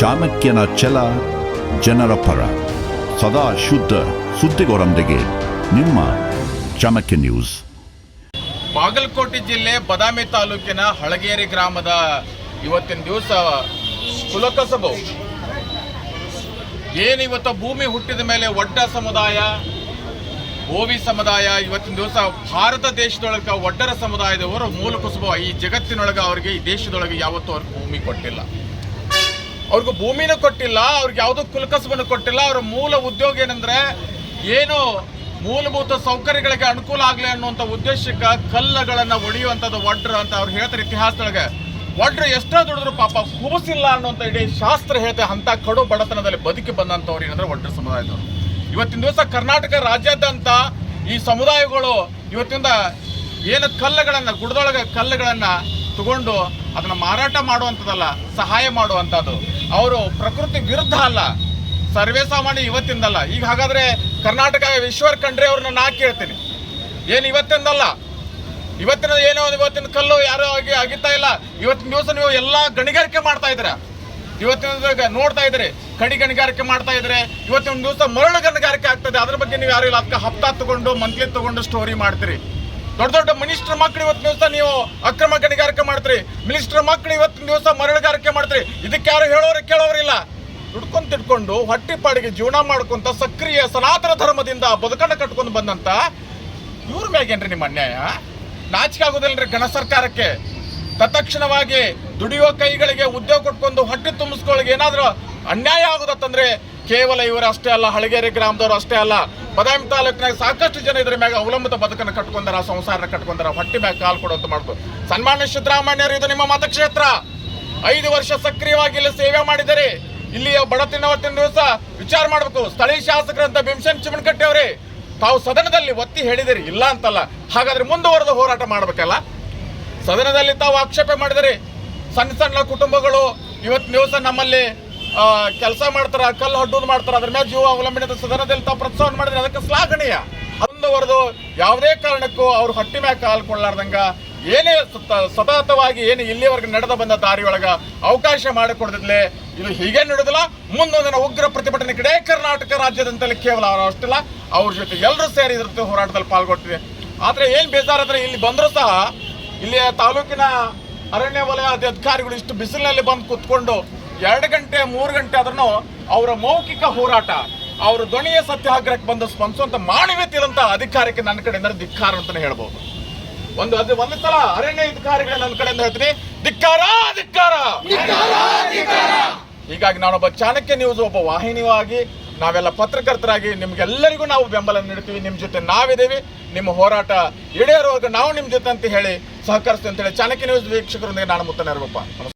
ಚಾಣಕ್ಯನ ಛಲ ಜನರ ಪರ. ಸದಾ ಶುದ್ಧ ಸುದ್ದಿಗೋರೊಂದಿಗೆ ನಿಮ್ಮ ಚಾಣಕ್ಯ ನ್ಯೂಸ್. ಬಾಗಲಕೋಟೆ ಜಿಲ್ಲೆ ಬದಾಮಿ ತಾಲೂಕಿನ ಹಳಗೇರಿ ಗ್ರಾಮದ ಇವತ್ತಿನ ದಿವಸ ಕುಲಕಸಬು. ಏನು ಇವತ್ತು ಭೂಮಿ ಹುಟ್ಟಿದ ಮೇಲೆ ಒಡ್ಡ ಸಮುದಾಯ ಓವಿ ಸಮುದಾಯ, ಇವತ್ತಿನ ದಿವಸ ಭಾರತ ದೇಶದೊಳಗೆ ಒಡ್ಡರ ಸಮುದಾಯದವರು ಮೂಲ ಕುಸುಬ. ಈ ಜಗತ್ತಿನೊಳಗೆ ಅವರಿಗೆ ಈ ದೇಶದೊಳಗೆ ಯಾವತ್ತೂ ಅವ್ರಿಗೆ ಭೂಮಿ ಕೊಟ್ಟಿಲ್ಲ. ಅವ್ರಿಗೆ ಭೂಮಿನೂ ಕೊಟ್ಟಿಲ್ಲ, ಅವ್ರಿಗೆ ಯಾವುದೋ ಕುಲಕಸವನ್ನು ಕೊಟ್ಟಿಲ್ಲ. ಅವರ ಮೂಲ ಉದ್ಯೋಗ ಏನಂದ್ರೆ, ಏನು ಮೂಲಭೂತ ಸೌಕರ್ಯಗಳಿಗೆ ಅನುಕೂಲ ಆಗಲಿ ಅನ್ನುವಂಥ ಉದ್ದೇಶಕ್ಕೆ ಕಲ್ಲುಗಳನ್ನು ಒಡೆಯುವಂಥದ್ದು ಒಡ್ರ ಅಂತ ಅವ್ರು ಹೇಳ್ತಾರೆ ಇತಿಹಾಸದೊಳಗೆ. ವಡ್ರ ಎಷ್ಟೋ ದುಡಿದ್ರು ಪಾಪ ಕೂಸಿಲ್ಲ ಅನ್ನುವಂಥ ಇಡೀ ಶಾಸ್ತ್ರ ಹೇಳ್ತೆ, ಅಂಥ ಕಡು ಬಡತನದಲ್ಲಿ ಬದುಕಿ ಬಂದಂಥವ್ರು ಏನಂದ್ರೆ ಒಡ್ರ ಸಮುದಾಯದವರು. ಇವತ್ತಿನ ದಿವಸ ಕರ್ನಾಟಕ ರಾಜ್ಯಾದ್ಯಂತ ಈ ಸಮುದಾಯಗಳು ಇವತ್ತಿಂದ ಏನು ಕಲ್ಲುಗಳನ್ನು, ಗುಡದೊಳಗೆ ಕಲ್ಲುಗಳನ್ನು ತಗೊಂಡು ಅದನ್ನ ಮಾರಾಟ ಮಾಡುವಂಥದ್ದಲ್ಲ, ಸಹಾಯ ಮಾಡುವಂಥದ್ದು. ಅವರು ಪ್ರಕೃತಿ ವಿರುದ್ಧ ಅಲ್ಲ. ಸರ್ವೇ ಸಾಮಾನ್ಯ ಇವತ್ತಿಂದಲ್ಲ. ಈಗ ಹಾಗಾದ್ರೆ ಕರ್ನಾಟಕ ಈಶ್ವರ್ ಖಂಡ್ರೆ ಅವ್ರನ್ನ ನಾ ಕೇಳ್ತೀನಿ. ಏನು ಇವತ್ತಿಂದಲ್ಲ? ಇವತ್ತಿನ ಏನೋ ಇವತ್ತಿನ ಕಲ್ಲು ಯಾರು ಆಗಿ ಅಗಿತಾ ಇಲ್ಲ. ಇವತ್ತಿನ ದಿವಸ ನೀವು ಎಲ್ಲ ಗಣಿಗಾರಿಕೆ ಮಾಡ್ತಾ ಇದ್ದೀರಾ? ಇವತ್ತಿನ ನೋಡ್ತಾ ಇದ್ರಿ ಕಡಿ ಗಣಿಗಾರಿಕೆ ಮಾಡ್ತಾ ಇದ್ರೆ ಇವತ್ತಿನ ದಿವಸ ಮರಳು ಗಣಿಗಾರಿಕೆ ಆಗ್ತದೆ. ಅದ್ರ ಬಗ್ಗೆ ನೀವು ಯಾರು ಇಲ್ಲ. ಅದಕ್ಕೆ ಹಪ್ತಾ ತಗೊಂಡು, ಮಂತ್ಲಿ ತಗೊಂಡು ಸ್ಟೋರಿ ಮಾಡ್ತೀರಿ. ದೊಡ್ಡ ದೊಡ್ಡ ಮಿನಿಸ್ಟರ್ ಮಕ್ಕಳು ಇವತ್ತು ದಿವಸ ನೀವು ಅಕ್ರಮ ಗಣಿಗಾರಿಕೆ ಮಾಡ್ತೀರಿ. ಮಿನಿಸ್ಟರ್ ಮಕ್ಕಳು ಇವತ್ತಿನ ದಿವಸ ಮರಳುಗಾರಿಕೆ ಮಾಡ್ತೀರಿ. ಇದಕ್ಕೆ ಯಾರು ಹೇಳೋರು ಕೇಳೋರಿಲ್ಲ. ದುಡ್ಕೊಂಡು ತಿಡ್ಕೊಂಡು ಹೊಟ್ಟೆ ಪಾಡಿಗೆ ಜೀವನ ಮಾಡ್ಕೊಂತ ಸಕ್ರಿಯ ಸನಾತನ ಧರ್ಮದಿಂದ ಬದುಕನ್ನು ಕಟ್ಕೊಂಡು ಬಂದಂತ ಇವ್ರ ಮ್ಯಾಗೇನ್ರಿ ನಿಮ್ಮ ಅನ್ಯಾಯ? ನಾಚಿಕೆ ಆಗೋದಿಲ್ಲರಿ ಗಣ ಸರ್ಕಾರಕ್ಕೆ. ತತ್ಕ್ಷಣವಾಗಿ ದುಡಿಯುವ ಕೈಗಳಿಗೆ ಉದ್ಯೋಗ ಕೊಟ್ಕೊಂಡು ಹೊಟ್ಟೆ ತುಂಬಿಸ್ಕೊಳ್ಳಿಗೆ ಏನಾದರೂ ಅನ್ಯಾಯ ಆಗೋದತ್ತಂದ್ರೆ ಕೇವಲ ಇವರು ಅಷ್ಟೇ ಅಲ್ಲ, ಹಳಗೇರಿ ಗ್ರಾಮದವರು ಅಷ್ಟೇ ಅಲ್ಲ. ಬದಾಮಿ ತಾಲೂಕಿನಾಗ ಸಾಕಷ್ಟು ಜನ ಇದ್ರ ಮ್ಯಾಗ ಅವಲಂಬಿತ ಬದುಕನ್ನು ಕಟ್ಕೊಂಡಾರ, ಸಂಸಾರನ ಕಟ್ಕೊಂಡಾರ, ಹೊಟ್ಟೆ ಮ್ಯಾಗ ಕಾಲು ಕೊಡುವಂತ ಮಾಡ್ತು. ಸನ್ಮಾನ್ಯ ಸಿದ್ದರಾಮಯ್ಯರು ಇದು ನಿಮ್ಮ ಮತಕ್ಷೇತ್ರ. ಐದು ವರ್ಷ ಸಕ್ರಿಯವಾಗಿ ಇಲ್ಲಿ ಸೇವೆ ಮಾಡಿದರೆ ಇಲ್ಲಿಯ ಬಡತಿನ ಹೊತ್ತಿನ ದಿವಸ ವಿಚಾರ ಮಾಡಬೇಕು. ಸ್ಥಳೀಯ ಶಾಸಕರಂತ ಭೀಮಸೇನ್ ಚಿಮಣಕಟ್ಟಿ ಅವರೇ, ತಾವು ಸದನದಲ್ಲಿ ಒತ್ತಿ ಹೇಳಿದಿರಿ, ಇಲ್ಲ ಅಂತಲ್ಲ. ಹಾಗಾದ್ರೆ ಮುಂದುವರೆದು ಹೋರಾಟ ಮಾಡಬೇಕಲ್ಲ? ಸದನದಲ್ಲಿ ತಾವು ಆಕ್ಷೇಪ ಮಾಡಿದರೆ. ಸಣ್ಣ ಸಣ್ಣ ಕುಟುಂಬಗಳು ಇವತ್ತು ದಿವಸ ನಮ್ಮಲ್ಲಿ ಕೆಲಸ ಮಾಡ್ತಾರ, ಕಲ್ಲು ಹಡ್ಡೋದು ಮಾಡ್ತಾರ, ಅದ್ರ ಮೇಲೆ ಜೀವ ಅವಲಂಬನೆ ಸದನದಲ್ಲಿ ತಾವು ಪ್ರೋತ್ಸಾಹ ಮಾಡಿದ್ರೆ ಅದಕ್ಕೆ ಶ್ಲಾಘನೀಯ. ಮುಂದುವರೆದು ಯಾವುದೇ ಕಾರಣಕ್ಕೂ ಅವ್ರು ಹಟ್ಟಿ ಮ್ಯಾಗ ಕಾಲ್ ಕೊಳ್ಳಾರ್ದಂಗ ಏನೇ ಸತ- ಸತತವಾಗಿ ಏನು ಇಲ್ಲಿವರೆಗೆ ನಡೆದ ಬಂದ ದಾರಿಯೊಳಗ ಅವಕಾಶ ಮಾಡಿಕೊಡದಿದ್ಲೆ ಇದು ಹೀಗೆ ನಡೆದಿಲ್ಲ. ಮುಂದೊಂದಿನ ಉಗ್ರ ಪ್ರತಿಭಟನೆ ಕಡೆ ಕರ್ನಾಟಕ ರಾಜ್ಯದಂತಲ್ಲಿ ಕೇವಲ ಅವರು ಅಷ್ಟಿಲ್ಲ, ಅವ್ರ ಜೊತೆ ಎಲ್ಲರೂ ಸೇರಿ ಇದ್ರ ಹೋರಾಟದಲ್ಲಿ ಪಾಲ್ಗೊಳ್ತಿದೆ. ಆದ್ರೆ ಏನ್ ಬೇಜಾರಾದ್ರೆ ಇಲ್ಲಿ ಬಂದರೂ ಸಹ ಇಲ್ಲಿ ತಾಲೂಕಿನ ಅರಣ್ಯ ವಲಯದ ಅಧಿಕಾರಿಗಳು ಇಷ್ಟು ಬಿಸಿಲಿನಲ್ಲಿ ಬಂದು ಕುತ್ಕೊಂಡು ಎರಡು ಗಂಟೆ ಮೂರು ಗಂಟೆ ಆದ್ರೂ ಅವರ ಮೌಖಿಕ ಹೋರಾಟ ಅವರ ಧ್ವನಿಯ ಸತ್ಯಾಗ್ರಹಕ್ಕೆ ಬಂದು ಸ್ಪಂದಿಸುವಂತ ಮಾನವೀಯತೆ ಇರುವಂತ ಅಧಿಕಾರಕ್ಕೆ ನನ್ನ ಕಡೆಯಿಂದ ಧಿಕ್ಕಾರ ಅಂತಾನೆ ಹೇಳ್ಬೋದು. ಒಂದು ಅದು ಒಂದು ಸಲ ಅರಣ್ಯ ಅಧಿಕಾರಿಗಳ ನನ್ನ ಕಡೆಯಿಂದ ಹೇಳ್ತೀನಿ. ಧಿಕ್ಕಾರ ಧಿಕ್ಕಾರ! ಹೀಗಾಗಿ ನಾನೊಬ್ಬ ಚಾಣಕ್ಯ ನ್ಯೂಸ್ ಒಬ್ಬ ವಾಹಿನಿಯಾಗಿ ನಾವೆಲ್ಲ ಪತ್ರಕರ್ತರಾಗಿ ನಿಮ್ಗೆಲ್ಲರಿಗೂ ನಾವು ಬೆಂಬಲ ನೀಡ್ತೀವಿ ನಿಮ್ಮ ಜೊತೆ ನಾವಿದ್ದೀವಿ ನಿಮ್ಮ ಹೋರಾಟ ಈಡೇರುವಾಗ ನಾವು ನಿಮ್ಮ ಜೊತೆ ಅಂತ ಹೇಳಿ ಸಹಕರಿಸ್ತೀವಿ ಅಂತ ಹೇಳಿ ಚಾಣಕ್ಯ ನ್ಯೂಸ್ ವೀಕ್ಷಕರೊಂದಿಗೆ ನಾನು ಮುತ್ತನೇ ನಮಸ್ಕಾರ